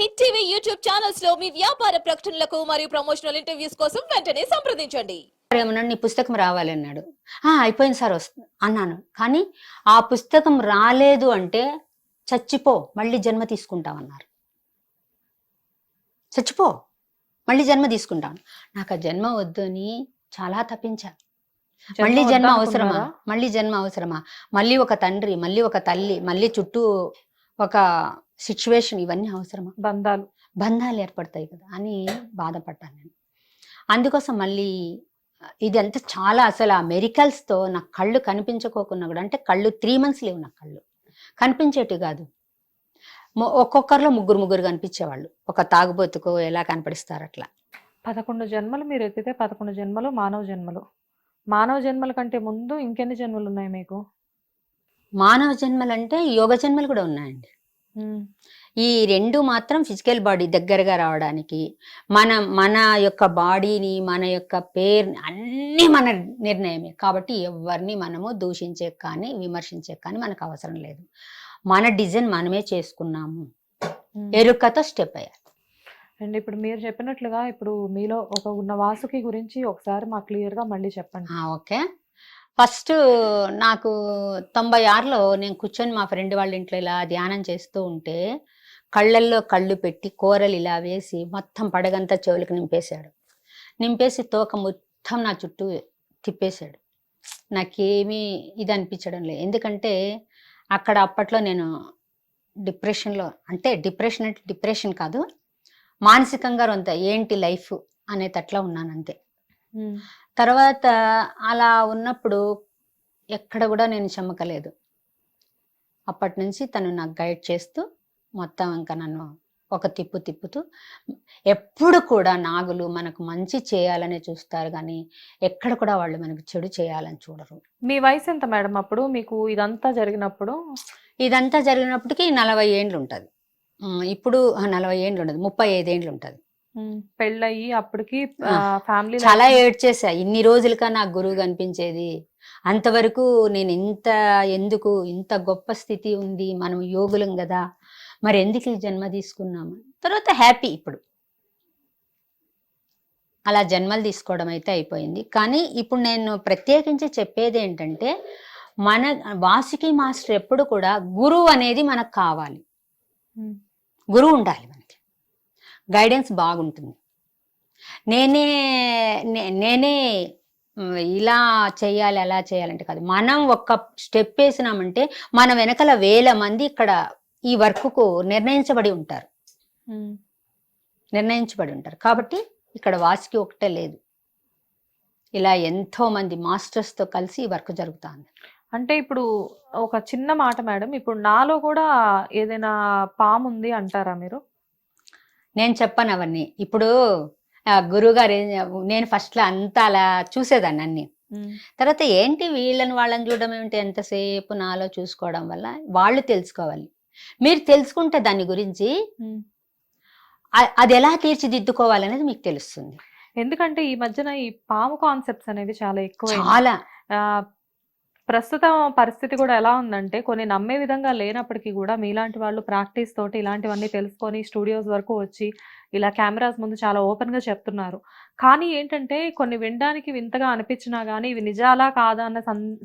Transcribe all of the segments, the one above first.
Hit TV YouTube ఛానల్స్లో మీ వ్యాపార ప్రకటనలకు మరియు ప్రమోషనల్ ఇంటర్వ్యూస్ కోసం వెంటనే సంప్రదించండి. ఏమన్నాడు నీ పుస్తకం రావాలి అన్నాడు. "ఆ, అయిపోయింది సార్ వస్తుంది అన్నాను. కానీ ఆ పుస్తకం రాలేదు అంటే చచ్చిపో మళ్ళీ జన్మ తీసుకుంటామన్నారు. చచ్చిపో మళ్ళీ జన్మ తీసుకుంటాను నాకు ఆ జన్మ వద్దు అని చాలా తప్పించా. మళ్ళీ జన్మ అవసరమా? మళ్ళీ జన్మ అవసరమా? మళ్ళీ ఒక తండ్రి మళ్ళీ ఒక తల్లి మళ్ళీ చుట్టూ ఒక సిచ్యువేషన్ ఇవన్నీ అవసరమా? బంధాలు. బంధాలు ఏర్పడతాయి కదా అని బాధపడ్డాను నేను. అందుకోసం మళ్ళీ ఇది అంతా చాలా అసలు ఆ మెరికల్స్తో నా కళ్ళు కనిపించుకోకున్నా కూడా అంటే కళ్ళు త్రీ మంత్స్ లేవు నా కళ్ళు. కనిపించేటివి కాదు. ఒక్కొక్కరిలో ముగ్గురు ముగ్గురు కనిపించేవాళ్ళు. ఒక తాగుబోతుకు ఎలా కనపడిస్తారు అట్లా. పదకొండు జన్మలు మీరు ఎత్తితే పదకొండు జన్మలు మానవ జన్మలు. మానవ జన్మల కంటే ముందు ఇంకెన్ని జన్మలు ఉన్నాయి మీకు? మానవ జన్మలు అంటే యోగ జన్మలు కూడా ఉన్నాయండి. ఈ రెండు మాత్రం ఫిజికల్ బాడీ దగ్గరగా రావడానికి మన మన యొక్క బాడీని మన యొక్క పేరు అన్నీ మన నిర్ణయమే. కాబట్టి ఎవరిని మనము దూషించే కానీ విమర్శించే కానీ మనకు అవసరం లేదు. మన డిజైన్ మనమే చేసుకున్నాము. ఎరుకతో స్టెప్ అయ్యారు అండ్ ఇప్పుడు మీరు చెప్పినట్లుగా ఇప్పుడు మీలో ఒక ఉన్న వాసుకి గురించి ఒకసారి మాకు క్లియర్గా మళ్ళీ చెప్పండి. ఓకే. ఫస్ట్ నాకు తొంభై ఆరులో నేను కూర్చొని మా ఫ్రెండ్ వాళ్ళ ఇంట్లో ఇలా ధ్యానం చేస్తూ ఉంటే కళ్ళల్లో కళ్ళు పెట్టి కూరలు ఇలా వేసి మొత్తం పడగంతా చెవులకు నింపేశాడు. నింపేసి తోక మొత్తం నా చుట్టూ తిప్పేశాడు. నాకేమీ ఇది అనిపించడం లేదు. ఎందుకంటే అక్కడ అప్పట్లో నేను డిప్రెషన్లో అంటే డిప్రెషన్ అంటే డిప్రెషన్ కాదు మానసికంగా రొంత ఏంటి లైఫ్ అనేటట్లా ఉన్నాను అంతే. తర్వాత అలా ఉన్నప్పుడు ఎక్కడ కూడా నేను చెమ్మకలేదు అప్పటి నుంచి తను నాకు గైడ్ చేస్తూ మొత్తం ఇంకా నన్ను ఒక తిప్పు తిప్పుతూ ఎప్పుడు కూడా నాగులు మనకు మంచి చేయాలనే చూస్తారు కానీ ఎక్కడ కూడా వాళ్ళు మనకు చెడు చేయాలని చూడరు. మీ వయసు ఎంత మేడం అప్పుడు? మీకు ఇదంతా జరిగినప్పుడు? ఇదంతా జరిగినప్పటికీ నలభై ఏండ్లు ఉంటుంది. ఇప్పుడు నలభై ఏండ్లు ఉండదు ముప్పై ఐదేండ్లు ఉంటుంది. పెళ్ళయి అప్పటికి ఫ్యామిలీ చాలా ఏడ్చేసా. ఇన్ని రోజులుగా నాకు గురువు కనిపించేది. అంతవరకు నేను ఇంత ఎందుకు ఇంత గొప్ప స్థితి ఉంది మనం యోగులం కదా. మరి ఎందుకు ఈ జన్మ తీసుకున్నాము? తర్వాత హ్యాపీ ఇప్పుడు. అలా జన్మలు తీసుకోవడం అయితే అయిపోయింది. కానీ ఇప్పుడు నేను ప్రత్యేకించి చెప్పేది ఏంటంటే మన వాసుకి మాస్టర్ ఎప్పుడు కూడా గురువు అనేది మనకు కావాలి. గురువు ఉండాలి గైడెన్స్ బాగుంటుంది. నేనే నేనే ఇలా చేయాలి అలా చేయాలంటే కాదు. మనం ఒక్క స్టెప్ వేసినామంటే మన వెనకల వేల మంది ఇక్కడ ఈ వర్క్కు నిర్ణయించబడి ఉంటారు. నిర్ణయించబడి ఉంటారు. కాబట్టి ఇక్కడ వాసికి ఒకటే లేదు. ఇలా ఎంతో మంది masters తో కలిసి ఈ వర్క్ జరుగుతుంది. అంటే ఇప్పుడు ఒక చిన్న మాట మేడం ఇప్పుడు నాలో కూడా ఏదైనా పాము ఉంది అంటారా మీరు? నేను చెప్పను అవన్నీ. ఇప్పుడు ఆ, గురువుగారు ఏం- నేను ఫస్ట్లో అంతా అలా చూసేదాన్ని అన్ని. తర్వాత ఏంటి వీళ్ళని వాళ్ళని చూడడం ఏమిటి ఎంతసేపు నాలో చూసుకోవడం వల్ల? వాళ్ళు తెలుసుకోవాలి. మీరు తెలుసుకుంటే దాని గురించి అది ఎలా తీర్చిదిద్దుకోవాలనేది మీకు తెలుస్తుంది. ఎందుకంటే ఈ మధ్యన ఈ పాము కాన్సెప్ట్స్ అనేవి చాలా ఎక్కువ చాలా. ప్రస్తుతం పరిస్థితి కూడా ఎలా ఉందంటే కొన్ని నమ్మే విధంగా లేనప్పటికీ కూడా మీలాంటి వాళ్ళు ప్రాక్టీస్ తోటి ఇలాంటివన్నీ తెలుసుకొని స్టూడియోస్ వరకు వచ్చి ఇలా కెమెరాస్ ముందు చాలా ఓపెన్గా చెప్తున్నారు. కానీ ఏంటంటే కొన్ని వినడానికి వింతగా అనిపించినా కానీ ఇవి నిజాలా కాదా అన్న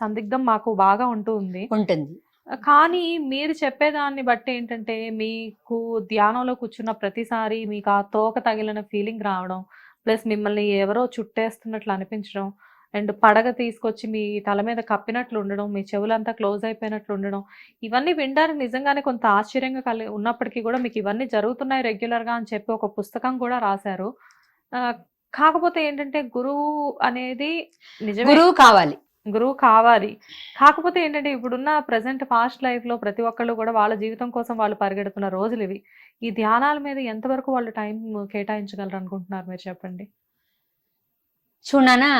సందిగ్ధం మాకు బాగా ఉంటూ ఉంది. ఉంటుంది. కానీ మీరు చెప్పేదాన్ని బట్టి ఏంటంటే మీకు ధ్యానంలో కూర్చున్న ప్రతిసారి మీకు ఆ తోక తగిలిన ఫీలింగ్ రావడం ప్లస్ మిమ్మల్ని ఎవరో చుట్టేస్తున్నట్లు అనిపించడం అండ్ పడగ తీసుకొచ్చి మీ తల మీద కప్పినట్లు ఉండడం మీ చెవులంతా క్లోజ్ అయిపోయినట్లు ఉండడం ఇవన్నీ వినడానికి నిజంగానే కొంత ఆశ్చర్యంగా కలి ఉన్నప్పటికీ కూడా మీకు ఇవన్నీ జరుగుతున్నాయి రెగ్యులర్గా అని చెప్పి ఒక పుస్తకం కూడా రాశారు. కాకపోతే ఏంటంటే గురువు అనేది నిజమే. గురువు కావాలి. గురువు కావాలి. కాకపోతే ఏంటంటే ఇప్పుడున్న ప్రజెంట్ ఫాస్ట్ లైఫ్లో ప్రతి ఒక్కళ్ళు కూడా వాళ్ళ జీవితం కోసం వాళ్ళు పరిగెడుతున్న రోజులు ఇవి. ఈ ధ్యానాల మీద ఎంతవరకు వాళ్ళు టైం కేటాయించగలరు అనుకుంటున్నారు మీరు చెప్పండి? చూడనా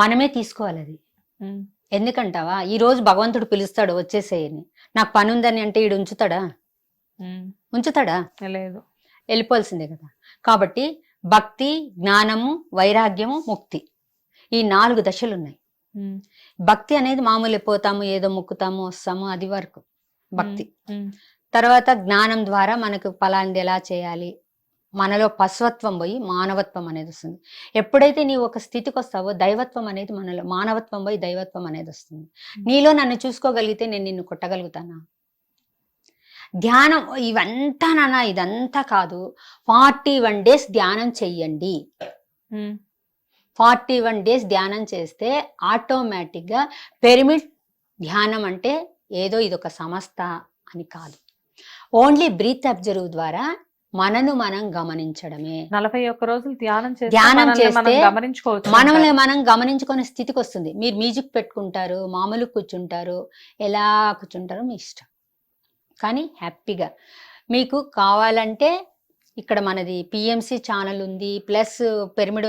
మనమే తీసుకోవాలి అది. ఎందుకంటావా? ఈ రోజు భగవంతుడు పిలుస్తాడు వచ్చేసేయని. నాకు పని ఉందని అంటే ఈడు ఉంచుతాడా? ఉంచుతాడా? లేదు. వెళ్ళిపోవాల్సిందే కదా. కాబట్టి భక్తి జ్ఞానము వైరాగ్యము ముక్తి. ఈ నాలుగు దశలు ఉన్నాయి భక్తి అనేది మామూలు పోతాము ఏదో మొక్కుతాము వస్తాము అది వరకు. భక్తి. తర్వాత జ్ఞానం ద్వారా మనకు ఫలాంది ఎలా చేయాలి? మనలో పశువత్వం పోయి మానవత్వం అనేది వస్తుంది. ఎప్పుడైతే నీవు ఒక స్థితికి వస్తావో దైవత్వం అనేది మనలో మానవత్వం పోయి దైవత్వం అనేది వస్తుంది. నీలో నన్ను చూసుకోగలిగితే నేను నిన్ను కొట్టగలుగుతానా? ధ్యానం ఇవంతా నాన్న ఇదంతా కాదు. ఫార్టీ వన్ డేస్ ధ్యానం చెయ్యండి. ఫార్టీ వన్ డేస్ ధ్యానం చేస్తే ఆటోమేటిక్గా పిరమిడ్ ధ్యానం అంటే ఏదో ఇదొక సంస్థ అని కాదు. ఓన్లీ బ్రీత్ అబ్జర్వ్ ద్వారా మనను మనం గమనించడమే. నలభై ఒక్క రోజులు ధ్యానం చేస్తే ధ్యానం చేస్తే గమనించుకోవచ్చు మనల్ని. మనం గమనించుకునే స్థితికి వస్తుంది మీరు మ్యూజిక్ పెట్టుకుంటారు మామూలు కూర్చుంటారు ఎలా కూర్చుంటారో మీ ఇష్టం. కానీ హ్యాపీగా మీకు కావాలంటే ఇక్కడ మనది పిఎంసి ఛానల్ ఉంది ప్లస్ పిరమిడ్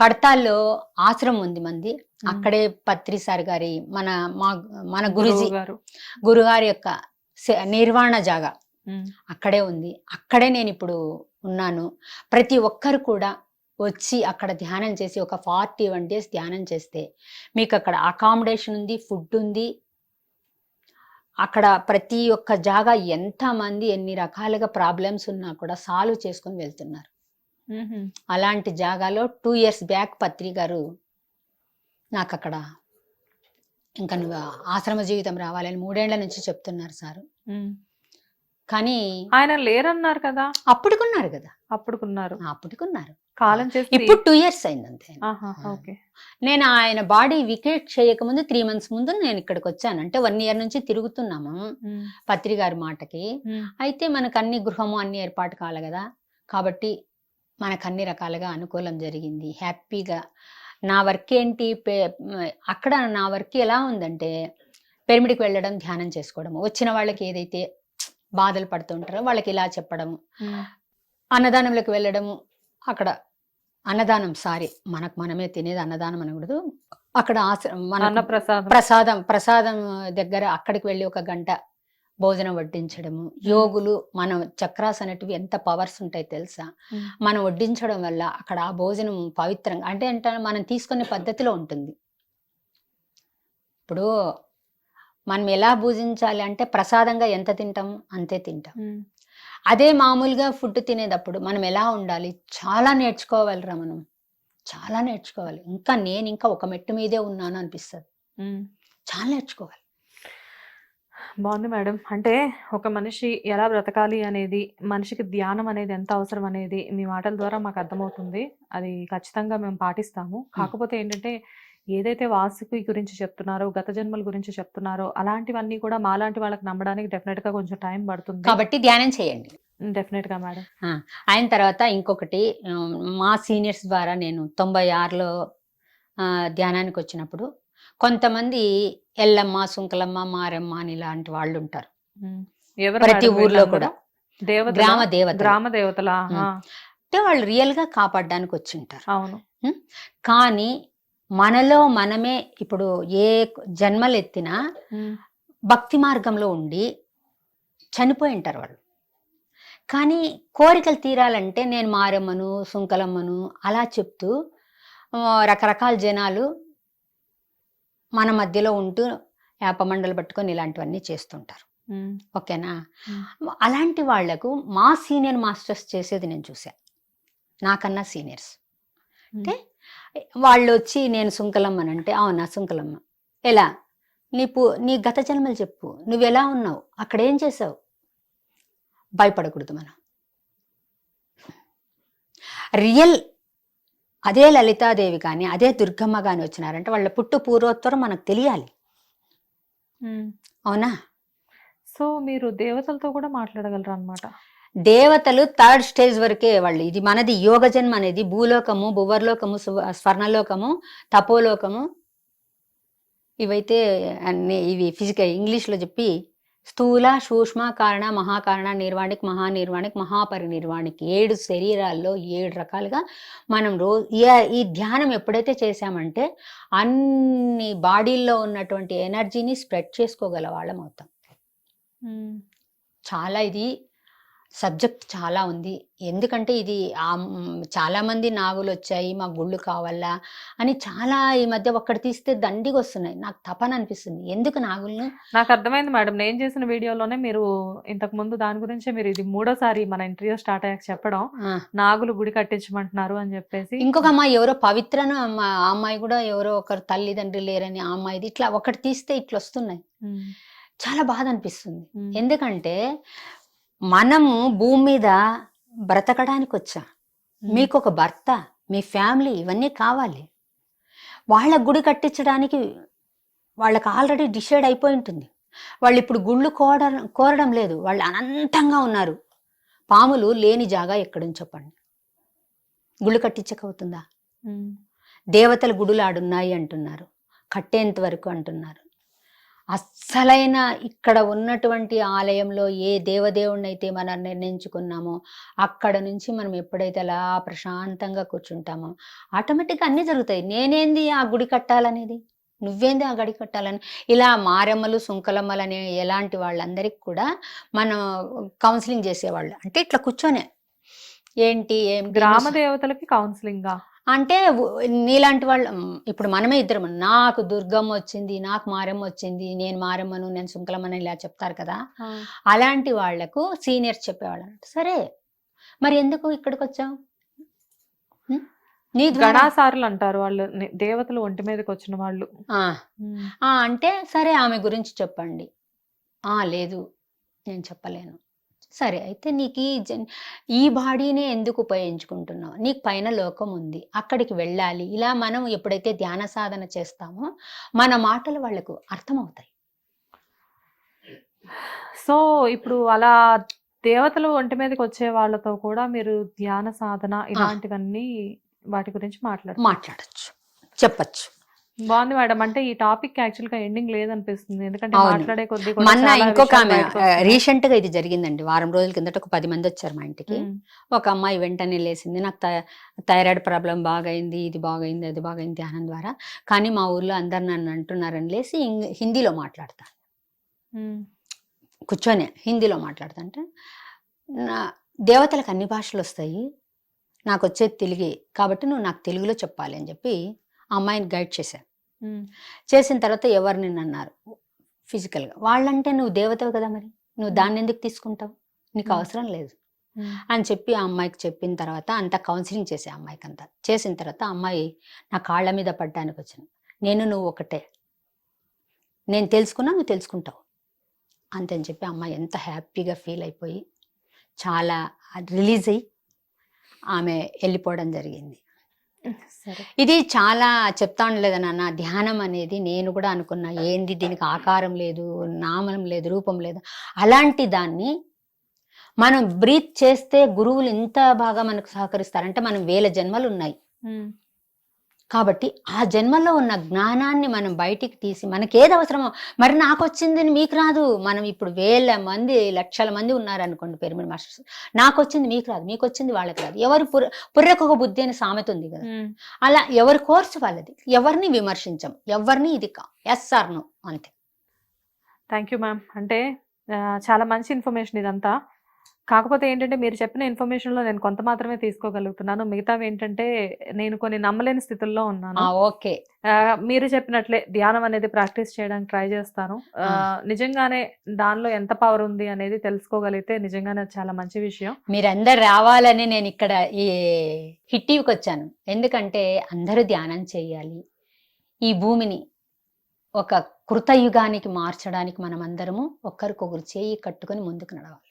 కడతాల్లో ఆశ్రమం ఉంది మంది. అక్కడే పత్రి సార్ గారి మన మా మన గురుజీ గారు. గురుగారి యొక్క నిర్వాణ జాగా. అక్కడే ఉంది. అక్కడే నేను ఇప్పుడు ఉన్నాను. ప్రతి ఒక్కరు కూడా వచ్చి అక్కడ ధ్యానం చేసి ఒక ఫార్టీ వన్ డేస్ ధ్యానం చేస్తే మీకు అక్కడ అకామిడేషన్ ఉంది ఫుడ్ ఉంది. అక్కడ ప్రతి ఒక్క జాగా ఎంతమంది ఎన్ని రకాలుగా ప్రాబ్లమ్స్ ఉన్నా కూడా సాల్వ్ చేసుకొని వెళ్తున్నారు. అలాంటి జాగాలో టూ ఇయర్స్ బ్యాక్ పత్రి గారు నాకు అక్కడ ఇంకా నువ్వు ఆశ్రమ జీవితం రావాలని మూడేళ్ళ నుంచి చెప్తున్నారు సార్. కానీ ఆయన లేరన్నారు కదా? అప్పుడుకున్నారు కదా. అప్పుడుకున్నారు. అప్పుడుకున్నారు. కాలం చేసి ఇప్పుడు టూ ఇయర్స్ అయింది అంతే నేను ఆయన బాడీ వికెట్ చేయకముందు త్రీ మంత్స్ ముందు నేను ఇక్కడికి వచ్చాను. అంటే వన్ ఇయర్ నుంచి తిరుగుతున్నాము ఉమ్, పత్రి గారి మాటకి. అయితే మనకు అన్ని గృహము అన్ని ఏర్పాటు కావాలి కదా. కాబట్టి మనకు అన్ని రకాలుగా అనుకూలం జరిగింది. హ్యాపీగా. నా వర్క్ ఏంటి? అక్కడ నా వర్క్ ఎలా ఉందంటే పిరమిడ్కి వెళ్ళడం ధ్యానం చేసుకోవడము. వచ్చిన వాళ్ళకి ఏదైతే బాధలు పడుతుంటారో వాళ్ళకి ఇలా చెప్పడము. ఉమ్, అన్నదానంలోకి వెళ్ళడము. అక్కడ అన్నదానం సారీ మనకు మనమే తినేది అన్నదానం అనకూడదు. అక్కడ మన ప్రసాదం ప్రసాదం దగ్గర అక్కడికి వెళ్ళి ఒక గంట భోజనం వడ్డించడము. యోగులు మనం చక్రాస్ అనేటివి ఎంత పవర్స్ ఉంటాయి తెలుసా? మనం వడ్డించడం వల్ల అక్కడ ఆ భోజనం పవిత్రంగా అంటే అంటే మనం తీసుకునే పద్ధతిలో ఉంటుంది. ఇప్పుడు మనం ఎలా పూజించాలి అంటే ప్రసాదంగా ఎంత తింటాము అంతే తింటాం. అదే మామూలుగా ఫుడ్ తినేటప్పుడు మనం ఎలా ఉండాలి? చాలా నేర్చుకోవాలిరా మనం. చాలా నేర్చుకోవాలి. ఇంకా నేను ఇంకా ఒక మెట్టు మీదే ఉన్నాను అనిపిస్తుంది. చాలా నేర్చుకోవాలి. బాగుంది మేడం. అంటే ఒక మనిషి ఎలా బ్రతకాలి అనేది మనిషికి ధ్యానం అనేది ఎంత అవసరం అనేది మీ మాటల ద్వారా మాకు అర్థమవుతుంది. అది ఖచ్చితంగా మేము పాటిస్తాము. కాకపోతే ఏంటంటే ఏదైతే వాస్తుకి గురించి చెప్తున్నారో గత జన్మల గురించి చెప్తున్నారో అలాంటివన్నీ కూడా మాలాంటి వాళ్ళకి నమ్మడానికి డెఫినెట్గా కొంచెం టైం పడుతుంది. కాబట్టి ధ్యానం చేయండి. డెఫినెట్గా మేడం. ఆయన తర్వాత ఇంకొకటి మా సీనియర్స్ ద్వారా నేను తొంభై ఆరులో ఆ, ధ్యానానికి వచ్చినప్పుడు కొంతమంది ఎల్లమ్మ సుంకలమ్మ మారమ్మ అని ఇలాంటి వాళ్ళు ఉంటారు. ప్రతి ఊర్లో? కూడా? గ్రామ దేవత గ్రామ దేవతలా? అంటే వాళ్ళు రియల్గా కాపాడడానికి వచ్చి ఉంటారు. అవును. కానీ మనలో మనమే ఇప్పుడు ఏ జన్మలు ఎత్తినా భక్తి మార్గంలో ఉండి చనిపోయి ఉంటారు వాళ్ళు. కానీ కోరికలు తీరాలంటే నేను మారమ్మను సుంకలమ్మను అలా చెప్తూ రకరకాల జనాలు మన మధ్యలో ఉంటూ యాపమండలు పట్టుకొని ఇలాంటివన్నీ చేస్తుంటారు. ఓకేనా. అలాంటి వాళ్ళకు మా సీనియర్ మాస్టర్స్ చేసేది నేను చూసా నాకన్నా సీనియర్స్. అంటే వాళ్ళు వచ్చి నేను సుంకలమ్మని అంటే అవునా సుంకలమ్మ? ఎలా? నీ పు నీ గత జన్మలు చెప్పు. నువ్వు ఎలా ఉన్నావు? అక్కడ ఏం చేసావు భయపడకూడదు మనం. రియల్ అదే లలితాదేవి కానీ అదే దుర్గమ్మ కానీ వచ్చినారంటే వాళ్ళ పుట్టు పూర్వోత్తరం మనకు తెలియాలి. అవునా? సో మీరు దేవతలతో కూడా మాట్లాడగలరు అనమాట దేవతలు థర్డ్ స్టేజ్ వరకే వాళ్ళు. ఇది మనది యోగ జన్మ అనేది. భూలోకము భువర్లోకము సువ- స్వర్ణలోకము తపోలోకము. ఇవైతే అన్ని ఇవి ఫిజికల్ ఇంగ్లీష్లో చెప్పి స్థూల సూక్ష్మ కారణ మహాకారణ నిర్వాణిక్ మహానిర్వాణిక్ మహాపరినిర్వాణిక్. ఏడు శరీరాల్లో ఏడు రకాలుగా మనం రోజు ఈ ధ్యానం ఎప్పుడైతే చేశామంటే అన్ని బాడీల్లో ఉన్నటువంటి ఎనర్జీని స్ప్రెడ్ చేసుకోగల వాళ్ళం అవుతాం. చాలా ఇది సబ్జెక్ట్ చాలా ఉంది. ఎందుకంటే ఇది ఆ మ్, చాలా మంది నాగులు వచ్చాయి మాకు గుళ్ళు కావాలా అని చాలా ఈ మధ్య ఒక్కటి తీస్తే దండిగా వస్తున్నాయి నాకు తపన అనిపిస్తుంది. ఎందుకు నాగులను? నాకు అర్థమైంది మేడం. నేను చేసిన వీడియోలోనే మీరు ఇంతకు ముందు దాని గురించే మీరు ఇది మూడోసారి మన ఇంటర్వ్యూ స్టార్ట్ అయ్యాక చెప్పడం నాగులు గుడి కట్టించమంటున్నారు అని చెప్పేసి. ఇంకొక అమ్మాయి ఎవరో పవిత్రను ఆ అమ్మాయి కూడా ఎవరో ఒకరు తల్లిదండ్రులు లేరని ఆ అమ్మాయిది. ఇట్లా ఒకటి తీస్తే ఇట్లా వస్తున్నాయి చాలా బాధ అనిపిస్తుంది. ఎందుకంటే మనము భూమి మీద బ్రతకడానికి వచ్చాం. మీకు ఒక భర్త మీ ఫ్యామిలీ ఇవన్నీ కావాలి. వాళ్ళ గుడి కట్టించడానికి వాళ్ళకి ఆల్రెడీ డిసైడ్ అయిపోయి ఉంటుంది. వాళ్ళు ఇప్పుడు గుళ్ళు కోరడం కోరడం లేదు. వాళ్ళు అనంతంగా ఉన్నారు. పాములు లేని జాగా ఎక్కడుంది చెప్పండి. గుళ్ళు కట్టించకపోతుందా ఉమ్, దేవతల గుడులు ఆడున్నాయి అంటున్నారు. కట్టేంత వరకు అంటున్నారు. అస్సలైన ఇక్కడ ఉన్నటువంటి ఆలయంలో ఏ దేవదేవుణ్ణి అయితే మనం నిర్ణయించుకున్నామో అక్కడ నుంచి మనం ఎప్పుడైతే అలా ప్రశాంతంగా కూర్చుంటామో ఆటోమేటిక్గా అన్నీ జరుగుతాయి. నేనేంది ఆ గుడి కట్టాలనేది? నువ్వేంది ఆ గడి కట్టాలని? ఇలా మారెమ్మలు సుంకలమ్మలు అనే ఎలాంటి వాళ్ళందరికీ కూడా మనం కౌన్సిలింగ్ చేసేవాళ్ళు. అంటే ఇట్లా కూర్చొనే. ఏంటి ఏం గ్రామ దేవతలకి కౌన్సిలింగ్? అంటే నీలాంటి వాళ్ళు ఇప్పుడు మనమే ఇద్దరం. నాకు దుర్గమ్మ వచ్చింది నాకు మారమ్మ వచ్చింది నేను మారమ్మను నేను సుంకలమ్మని ఇలా చెప్తారు కదా. అలాంటి వాళ్ళకు సీనియర్స్ చెప్పేవాళ్ళు సరే మరి ఎందుకు ఇక్కడికి వచ్చావు? నీ గణాసారులు అంటారు వాళ్ళు. దేవతలు ఒంటి మీదకి వచ్చిన వాళ్ళు. ఆ, ఉమ్, ఆ, అంటే సరే ఆమె గురించి చెప్పండి. ఆ లేదు నేను చెప్పలేను. సరే అయితే నీకు ఈ జన్ ఈ బాడీనే ఎందుకు ఉపయోగించుకుంటున్నావు? నీకు పైన లోకం ఉంది. అక్కడికి వెళ్ళాలి. ఇలా మనం ఎప్పుడైతే ధ్యాన సాధన చేస్తామో మన మాటలు వాళ్ళకు అర్థమవుతాయి. సో ఇప్పుడు అలా దేవతలు ఒంటి మీదకి వచ్చే వాళ్ళతో కూడా మీరు ధ్యాన సాధన ఇలాంటివన్నీ వాటి గురించి మాట్లాడారు మాట్లాడచ్చు. చెప్పచ్చు. బాగుంది మేడం. అంటే ఈ టాపిక్ యాక్చువల్గా ఎండింగ్ లేదనిపిస్తుంది. ఎందుకంటే. మాట్లాడే కొద్ది కూడా మొన్న ఇంకొక ఆమె. రీసెంట్గా ఇది జరిగిందండి. వారం రోజుల కిందట ఒక పది మంది వచ్చారు మా ఇంటికి. ఒక అమ్మాయి వెంటనే లేసింది. నాకు థైరాయిడ్ ప్రాబ్లం బాగైంది ఇది బాగైంది అది బాగైంది ధ్యానం ద్వారా. కానీ మా ఊర్లో అందరు నన్ను అంటున్నారని లేసి హిందీలో మాట్లాడతాను కూర్చొని హిందీలో మాట్లాడుతుంటే నా దేవతలకు అన్ని భాషలు వస్తాయి. నాకు వచ్చేది తెలుగే. కాబట్టి నువ్వు నాకు తెలుగులో చెప్పాలి అని చెప్పి అమ్మాయిని గైడ్ చేశాను చేసిన తర్వాత ఎవరు నిన్ను అన్నారు? ఫిజికల్గా. వాళ్ళంటే నువ్వు దేవతవు కదా మరి? నువ్వు దాన్ని ఎందుకు తీసుకుంటావు? నీకు. అవసరం లేదు. అని చెప్పి ఆ అమ్మాయికి చెప్పిన తర్వాత అంతా కౌన్సిలింగ్ చేసే అమ్మాయికి అంతా చేసిన తర్వాత అమ్మాయి నా కాళ్ళ మీద పడ్డానికి వచ్చింది. నేను నువ్వు ఒకటే. నేను తెలుసుకున్నా నువ్వు తెలుసుకుంటావు. అంతని చెప్పి అమ్మాయి ఎంత హ్యాపీగా ఫీల్ అయిపోయి చాలా రిలీజ్ అయ్యి ఆమె వెళ్ళిపోవడం జరిగింది. ఇది చాలా చెప్తా ఉండలేదు నాన్న. ధ్యానం అనేది నేను కూడా అనుకున్నా. ఏంది దీనికి ఆకారం లేదు నామం లేదు రూపం లేదు. అలాంటి దాన్ని మనం బ్రీత్ చేస్తే గురువులు ఇంత బాగా మనకు సహకరిస్తారంటే మనం వేల జన్మలు ఉన్నాయి. కాబట్టి ఆ జన్మలో ఉన్న జ్ఞానాన్ని మనం బయటికి తీసి మనకి ఏది అవసరమో మరి నాకు వచ్చింది మీకు రాదు. మనం ఇప్పుడు వేల మంది లక్షల మంది ఉన్నారనుకోండి పిరమిడ్ మాస్టర్స్. నాకు వచ్చింది మీకు రాదు మీకు వచ్చింది వాళ్ళకి రాదు. ఎవరు పుర్ర పుర్రకు ఒక బుద్ధి అని సామెత ఉంది కదా. అలా ఎవరి కోర్సు వాళ్ళది. ఎవరిని విమర్శించం. ఎవరిని ఇది ఎస్ ఆర్ నో అంతే. Thank you ma'am. అంటే చాలా మంచి ఇన్ఫర్మేషన్ ఇదంతా. కాకపోతే ఏంటంటే మీరు చెప్పిన ఇన్ఫర్మేషన్లో నేను కొంత మాత్రమే తీసుకోగలుగుతున్నాను. మిగతావి ఏంటంటే నేను కొన్ని నమ్మలేని స్థితుల్లో ఉన్నాను. ఓకే. మీరు చెప్పినట్లే ధ్యానం అనేది ప్రాక్టీస్ చేయడానికి ట్రై చేస్తాను. నిజంగానే దానిలో ఎంత పవర్ ఉంది అనేది తెలుసుకోగలిగితే నిజంగానే చాలా మంచి విషయం. మీరందరు రావాలని నేను ఇక్కడ ఈ హిట్టీవికి వచ్చాను. ఎందుకంటే అందరూ ధ్యానం చేయాలి. ఈ భూమిని ఒక కృతయుగానికి మార్చడానికి మనం అందరము ఒక్కరికొకరు చేయి కట్టుకొని ముందుకు నడవాలి.